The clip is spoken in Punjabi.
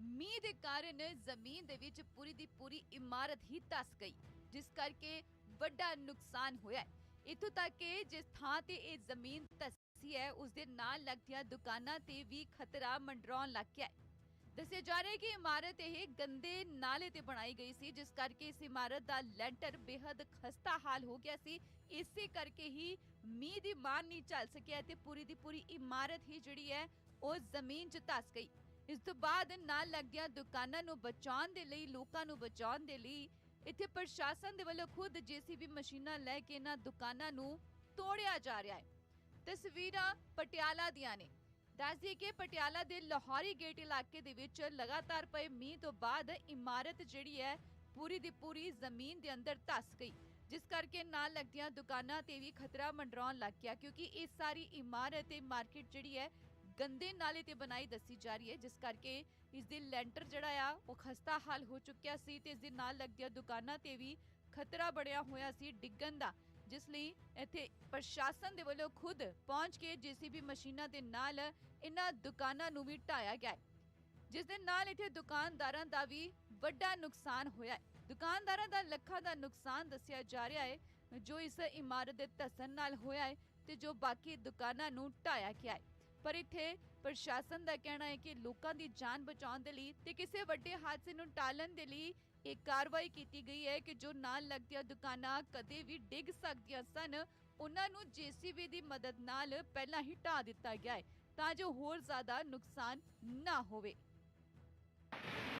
ਮੀਂਹ ਦੇ ਕਾਰਨ ਜ਼ਮੀਨ ਦੇ ਵਿੱਚ ਪੂਰੀ ਦੀ ਪੂਰੀ ਇਮਾਰਤ ਹੀ ਧਸ ਗਈ, ਜਿਸ ਕਰਕੇ ਵੱਡਾ ਨੁਕਸਾਨ ਹੋਇਆ ਹੈ। ਤੱਕ ਕਿ ਜਿਸ ਥਾਂ ਤੇ ਇਹ ਜ਼ਮੀਨ ਧਸੀ ਹੈ, ਉਸ ਦੇ ਨਾਲ ਲੱਗਦੀਆਂ ਦੁਕਾਨਾਂ ਤੇ ਵੀ ਖਤਰਾ ਮੰਡਰਾਉਣ ਲੱਗ ਗਿਆ ਹੈ। ਦੱਸਿਆ ਜਾ ਰਿਹਾ ਹੈ ਕਿ ਇਮਾਰਤ ਇਹ ਗੰਦੇ ਨਾਲੇ ਤੇ ਬਣਾਈ ਗਈ ਸੀ, ਜਿਸ ਕਰਕੇ ਇਸ ਇਮਾਰਤ ਦਾ ਲੈਂਟਰ ਬੇहद ਖਸਤਾ ਹਾਲ ਹੋ ਗਿਆ ਸੀ। ਇਸੇ ਕਰਕੇ ਹੀ ਮੀਂਹ ਦੀ ਮਾਰ ਨਹੀਂ ਚੱਲ ਸਕਿਆ ਤੇ ਪੂਰੀ ਦੀ ਪੂਰੀ ਇਮਾਰਤ ਹੀ ਜਿਹੜੀ ਹੈ, ਉਹ ਜ਼ਮੀਨ 'ਚ ਧਸ ਗਈ। ਇਸ ਤੋਂ ਬਾਅਦ ਨਾਲ ਲੱਗਦੀਆਂ ਦੁਕਾਨਾਂ ਨੂੰ ਬਚਾਉਣ ਦੇ ਲਈ, ਲੋਕਾਂ ਨੂੰ ਬਚਾਉਣ ਦੇ ਲਈ। ਇੱਥੇ ਪ੍ਰਸ਼ਾਸਨ ਦੇ ਵੱਲੋਂ ਖੁਦ ਜੀਸੀਬੀ ਮਸ਼ੀਨਾਂ ਲੈ ਕੇ ਇਹਨਾਂ ਦੁਕਾਨਾਂ ਨੂੰ ਤੋੜਿਆ ਜਾ ਰਿਹਾ ਹੈ। ਤਸਵੀਰਾਂ ਪਟਿਆਲਾ ਦੀਆਂ ਨੇ। ਦੱਸ ਦਈਏ ਕਿ ਪਟਿਆਲਾ ਦੇ ਲਾਹੌਰੀ ਗੇਟ ਇਲਾਕੇ ਦੇ ਵਿੱਚ ਲਗਾਤਾਰ ਪਏ ਮੀਂਹ ਤੋਂ ਬਾਅਦ ਇਮਾਰਤ ਜਿਹੜੀ ਹੈ, ਪੂਰੀ ਦੀ ਪੂਰੀ ਜ਼ਮੀਨ ਦੇ ਅੰਦਰ ਧਸ ਗਈ। ਜਿਸ ਕਰਕੇ ਨਾਲ ਲੱਗਦੀਆਂ ਦੁਕਾਨਾਂ ਤੇ ਵੀ ਖਤਰਾ ਮੰਡਰਾਉਣ ਲੱਗ ਗਿਆ, ਕਿਉਂਕਿ ਇਹ ਸਾਰੀ ਇਮਾਰਤ ਤੇ ਮਾਰਕੀਟ ਜਿਹੜੀ ਹੈ ਗੰਦੇ ਨਾਲੇ ਤੇ ਬਣਾਈ ਦੱਸੀ ਜਾ ਰਹੀ ਹੈ, ਜਿਸ ਕਰਕੇ ਇਸ ਦੇ ਲੈਂਟਰ ਜਿਹੜਾ ਆ, ਉਹ ਖਸਤਾ ਹਾਲ ਹੋ ਚੁੱਕਿਆ ਸੀ ਤੇ ਇਸ ਦੇ ਨਾਲ ਲੱਗਦੀਆਂ ਦੁਕਾਨਾਂ ਤੇ ਵੀ ਖਤਰਾ ਬਣਿਆ ਹੋਇਆ ਸੀ ਡਿੱਗਣ ਦਾ, ਜਿਸ ਲਈ ਇੱਥੇ ਪ੍ਰਸ਼ਾਸਨ ਦੇ ਵੱਲੋਂ ਖੁਦ ਪਹੁੰਚ ਕੇ ਜੀਸੀਬੀ ਮਸ਼ੀਨਾਂ ਦੇ ਨਾਲ ਇਹਨਾਂ ਦੁਕਾਨਾਂ ਨੂੰ ਵੀ ਢਾਇਆ ਗਿਆ ਹੈ, ਜਿਸ ਦੇ ਨਾਲ ਇੱਥੇ ਦੁਕਾਨਦਾਰਾਂ ਦਾ ਵੀ ਵੱਡਾ ਨੁਕਸਾਨ ਹੋਇਆ ਹੈ। ਦੁਕਾਨਦਾਰਾਂ ਦਾ ਲੱਖਾਂ ਦਾ ਨੁਕਸਾਨ ਦੱਸਿਆ ਜਾ ਰਿਹਾ ਹੈ, ਜੋ ਇਸ ਇਮਾਰਤ ਦੇ ਧਸਣ ਨਾਲ ਹੋਇਆ ਹੈ ਤੇ ਜੋ ਬਾਕੀ ਦੁਕਾਨਾਂ ਨੂੰ ਢਾਇਆ ਗਿਆ ਹੈ। ਪਰ ਇੱਥੇ ਪ੍ਰਸ਼ਾਸਨ ਦਾ ਕਹਿਣਾ ਹੈ ਕਿ ਲੋਕਾਂ ਦੀ ਜਾਨ ਬਚਾਉਣ ਦੇ ਲਈ ਤੇ ਕਿਸੇ ਵੱਡੇ ਹਾਦਸੇ ਨੂੰ ਟਾਲਣ ਦੇ ਲਈ ਇਹ ਕਾਰਵਾਈ ਕੀਤੀ ਗਈ ਹੈ ਕਿ ਜੋ ਨਾਲ ਲੱਗਦੀਆਂ ਦੁਕਾਨਾਂ ਕਦੇ ਵੀ ਡਿੱਗ ਸਕਦੀਆਂ ਸਨ, ਉਹਨਾਂ ਨੂੰ ਜੀਸੀਬੀ ਦੀ ਮਦਦ ਨਾਲ ਪਹਿਲਾਂ ਹੀ ਢਾ ਦਿੱਤਾ ਗਿਆ ਹੈ ਤਾਂ ਜੋ ਹੋਰ ਜ਼ਿਆਦਾ ਨੁਕਸਾਨ ਨਾ ਹੋਵੇ।